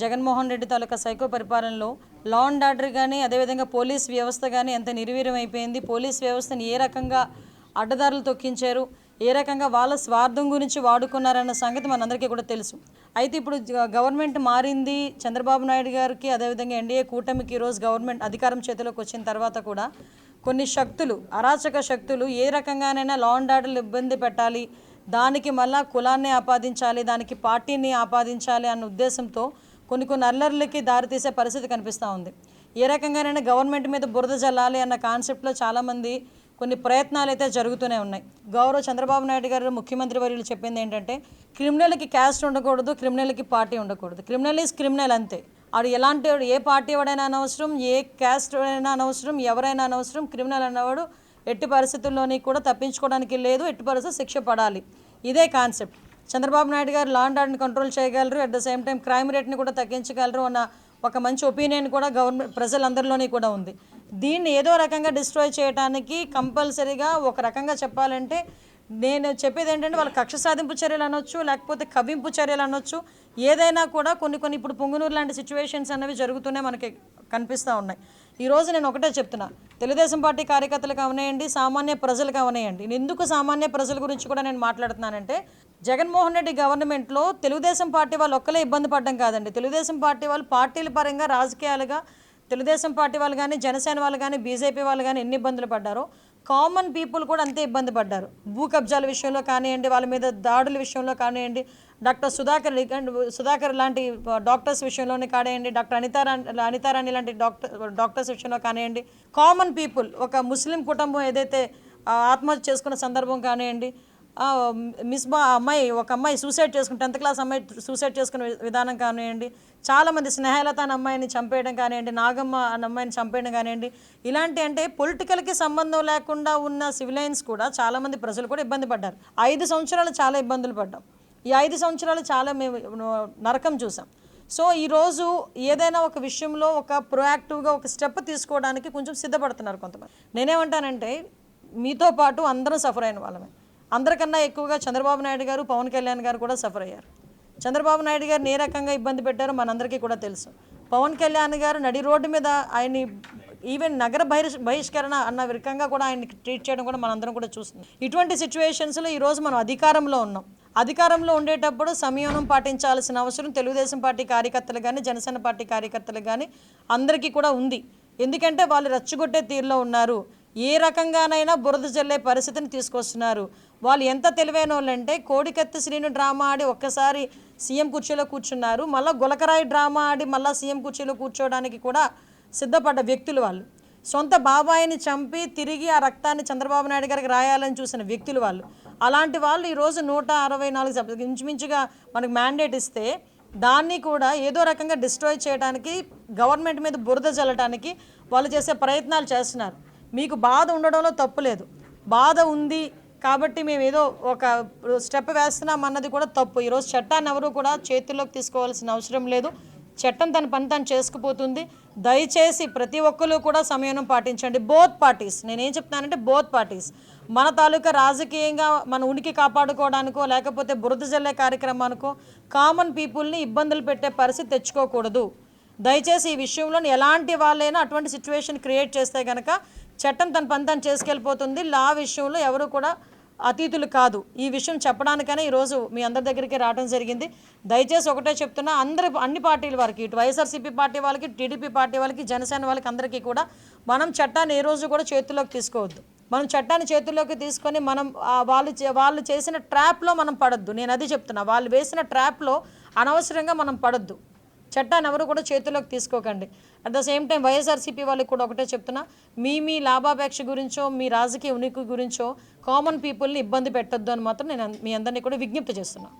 జగన్మోహన్ రెడ్డి తాలూకా psycho పరిపాలనలో law and order కానీ అదేవిధంగా పోలీస్ వ్యవస్థ కానీ ఎంత నిర్వీర్యం అయిపోయింది పోలీస్ వ్యవస్థని ఏ రకంగా అడ్డదారులు తొక్కించారు? ఏ రకంగా వాళ్ళ స్వార్థం గురించి వాడుకున్నారన్న సంగతి మనందరికీ కూడా తెలుసు. అయితే ఇప్పుడు గవర్నమెంట్ మారింది. చంద్రబాబు నాయుడు గారికి అదేవిధంగా ఎన్డీఏ కూటమికి ఈరోజు గవర్నమెంట్ అధికారం చేతిలోకి వచ్చిన తర్వాత కూడా కొన్ని శక్తులు అరాచక శక్తులు ఏ రకంగానైనా లా అండ్ ఆర్డర్లు ఇబ్బంది పెట్టాలి. దానికి మళ్ళా కులాన్ని ఆపాదించాలి దానికి పార్టీని ఆపాదించాలి అన్న ఉద్దేశంతో కొన్ని కొన్ని అల్లర్లకి దారితీసే పరిస్థితి కనిపిస్తూ ఉంది. ఏ రకంగానైనా గవర్నమెంట్ మీద బురద జల్లాలి అన్న కాన్సెప్ట్లో చాలామంది కొన్ని ప్రయత్నాలు అయితే జరుగుతూనే ఉన్నాయి. గౌరవ చంద్రబాబు నాయుడు గారు ముఖ్యమంత్రి వర్యులు చెప్పింది ఏంటంటే క్రిమినల్కి క్యాస్ట్ ఉండకూడదు క్రిమినల్కి పార్టీ ఉండకూడదు. క్రిమినల్ ఈజ్ క్రిమినల్ అంతే. ఆడు ఎలాంటి వాడు ఏ పార్టీ వాడైనా అనవసరం ఏ క్యాస్ట్ అయినా అనవసరం ఎవరైనా అనవసరం క్రిమినల్ అన్నవాడు ఎట్టి పరిస్థితుల్లోని కూడా తప్పించుకోవడానికి లేదు ఎట్టి పరిస్థితి శిక్ష పడాలి. ఇదే concept Chandrababu Naidu garu law and ఆర్డర్ని కంట్రోల్ చేయగలరు. At the same time crime రేట్ని కూడా తగ్గించగలరు అన్న ఒక మంచి ఒపీనియన్ కూడా గవర్నమెంట్ ప్రజలందరిలోనే కూడా ఉంది. దీన్ని ఏదో రకంగా డిస్ట్రాయ్ చేయడానికి కంపల్సరీగా ఒక రకంగా చెప్పాలంటే నేను చెప్పేది ఏంటంటే వాళ్ళ కక్ష సాధింపు చర్యలు అనొచ్చు లేకపోతే కవింపు చర్యలు అనొచ్చు. ఏదైనా కూడా కొన్ని కొన్ని ఇప్పుడు పొంగునూరు లాంటి సిచ్యువేషన్స్ అనేవి జరుగుతూనే మనకి కనిపిస్తూ ఉన్నాయి. ఈరోజు నేను ఒకటే చెప్తున్నా. తెలుగుదేశం పార్టీ కార్యకర్తలకు అవనేయండి సామాన్య ప్రజలకు అవనేయండి. నేను ఎందుకు సామాన్య ప్రజల గురించి కూడా నేను మాట్లాడుతున్నానంటే జగన్మోహన్ రెడ్డి గవర్నమెంట్లో తెలుగుదేశం పార్టీ వాళ్ళు ఒక్కలే ఇబ్బంది పడడం కాదండి. తెలుగుదేశం పార్టీ వాళ్ళు పార్టీల పరంగా రాజకీయాలుగా తెలుగుదేశం పార్టీ వాళ్ళు కానీ జనసేన వాళ్ళు కానీ బీజేపీ వాళ్ళు కానీ ఎన్ని ఇబ్బందులు పడ్డారో కామన్ పీపుల్ కూడా అంతే ఇబ్బంది పడ్డారు. భూ కబ్జాల విషయంలో కానివ్వండి వాళ్ళ మీద దాడుల విషయంలో కానివ్వండి డాక్టర్ సుధాకర్ సుధాకర్ లాంటి డాక్టర్స్ విషయంలోనే కానివ్వండి డాక్టర్ అనితారాణి అనితారాణి లాంటి డాక్టర్ డాక్టర్స్ విషయంలో కానివ్వండి కామన్ పీపుల్ ఒక ముస్లిం కుటుంబం ఏదైతే ఆత్మహత్య చేసుకున్న సందర్భం కానివ్వండి మిస్బా ఆ అమ్మాయి ఒక అమ్మాయి సూసైడ్ చేసుకుని టెన్త్ క్లాస్ అమ్మాయి సూసైడ్ చేసుకునే విధానం కానివ్వండి చాలామంది స్నేహలత అనే అమ్మాయిని చంపేయడం కానివ్వండి నాగమ్మ అనే అమ్మాయిని చంపేయడం కానివ్వండి ఇలాంటి అంటే పొలిటికల్కి సంబంధం లేకుండా ఉన్న సివిలైన్స్ కూడా చాలామంది ప్రజలు కూడా ఇబ్బంది పడ్డారు. ఐదు సంవత్సరాలు చాలా ఇబ్బందులు పడ్డాం. ఈ ఐదు సంవత్సరాలు చాలా మేము నరకం చూసాం. సో ఈరోజు ఏదైనా ఒక విషయంలో ఒక ప్రొయాక్టివ్గా ఒక స్టెప్ తీసుకోవడానికి కొంచెం సిద్ధపడుతున్నారు కొంతమంది. నేనేమంటానంటే మీతో పాటు అందరం సఫర్ అయిన వాళ్ళమే. అందరికన్నా ఎక్కువగా చంద్రబాబు నాయుడు గారు పవన్ కళ్యాణ్ గారు కూడా సఫర్ అయ్యారు. చంద్రబాబు నాయుడు గారు ఏ రకంగా ఇబ్బంది పెట్టారో మనందరికీ కూడా తెలుసు. పవన్ కళ్యాణ్ గారు నడి రోడ్డు మీద ఆయన్ని ఈవెన్ నగర బహిష్ బహిష్కరణ అన్న రకంగా కూడా ఆయన ట్రీట్ చేయడం కూడా మనందరం కూడా చూస్తుంది ఇటువంటి సిచ్యువేషన్స్లో ఈరోజు మనం అధికారంలో ఉన్నాం. అధికారంలో ఉండేటప్పుడు సంయమనం పాటించాల్సిన అవసరం తెలుగుదేశం పార్టీ కార్యకర్తలు కానీ జనసేన పార్టీ కార్యకర్తలు కానీ అందరికీ కూడా ఉంది. ఎందుకంటే వాళ్ళు రెచ్చగొట్టే తీరులో ఉన్నారు. ఏ రకంగానైనా బురద జల్లే పరిస్థితిని తీసుకొస్తున్నారు. వాళ్ళు ఎంత తెలివైన వాళ్ళంటే కోడికత్తి శ్రీను డ్రామా ఆడి ఒక్కసారి సీఎం కుర్చీలో కూర్చున్నారు. మళ్ళీ గులకరాయి డ్రామా ఆడి మళ్ళీ సీఎం కుర్చీలో కూర్చోవడానికి కూడా సిద్ధపడ్డ వ్యక్తులు వాళ్ళు. సొంత బాబాయిని చంపి తిరిగి ఆ రక్తాన్ని చంద్రబాబు నాయుడు గారికి రాయాలని చూసిన వ్యక్తులు వాళ్ళు. అలాంటి వాళ్ళు ఈరోజు నూట అరవై నాలుగు సభ్యులు ఇంచుమించుగా మనకు మ్యాండేట్ ఇస్తే దాన్ని కూడా ఏదో రకంగా డిస్ట్రాయ్ చేయడానికి గవర్నమెంట్ మీద బురద జల్లడానికి వాళ్ళు చేసే ప్రయత్నాలు చేస్తున్నారు. మీకు బాధ ఉండడంలో తప్పు లేదు. బాధ ఉంది కాబట్టి మేము ఏదో ఒక స్టెప్ వేస్తున్నాం అన్నది కూడా తప్పు. ఈరోజు చట్టాన్ని ఎవరు కూడా చేతుల్లోకి తీసుకోవాల్సిన అవసరం లేదు. చట్టం తన పని తను చేసుకుపోతుంది. దయచేసి ప్రతి ఒక్కరు కూడా సమయం పాటించండి. బోత్ పార్టీస్ నేనేం చెప్తానంటే బోత్ పార్టీస్ మన తాలూకా రాజకీయంగా మన ఉనికి కాపాడుకోవడానికో లేకపోతే బురద జల్లే కార్యక్రమానికో కామన్ పీపుల్ని ఇబ్బందులు పెట్టే పరిస్థితి తెచ్చుకోకూడదు. దయచేసి ఈ విషయంలో ఎలాంటి వాళ్ళైనా అటువంటి సిచ్యువేషన్ క్రియేట్ చేస్తే కనుక చట్టం తన పని తను చేసుకెళ్ళిపోతుంది. లా విషయంలో ఎవరు కూడా అతీతులు కాదు. ఈ విషయం చెప్పడానికనే ఈరోజు మీ అందరి దగ్గరికి రావడం జరిగింది. దయచేసి ఒకటే చెప్తున్నా అందరి అన్ని పార్టీల వారికి ఇటు వైఎస్ఆర్సీపీ పార్టీ వాళ్ళకి టీడీపీ పార్టీ వాళ్ళకి జనసేన వాళ్ళకి అందరికీ కూడా మనం చట్టాన్ని ఏ రోజు కూడా చేతుల్లోకి తీసుకోవద్దు. మనం చట్టాన్ని చేతుల్లోకి తీసుకొని మనం వాళ్ళు చే- వాళ్ళు చేసిన ట్రాప్లో మనం పడద్దు. నేను అది చెప్తున్నా వాళ్ళు వేసిన ట్రాప్లో అనవసరంగా మనం పడద్దు. చట్టాన్ని ఎవరు కూడా చేతిలోకి తీసుకోకండి. At the same time YSRCP వాళ్ళకి కూడా ఒకటే చెప్తున్నా మీ మీ లాభాపేక్ష గురించో మీ రాజకీయ ఉనికి గురించో కామన్ పీపుల్ని ఇబ్బంది పెట్టొద్దు అని మాత్రం నేను మీ అందరినీ కూడా విజ్ఞప్తి చేస్తున్నాను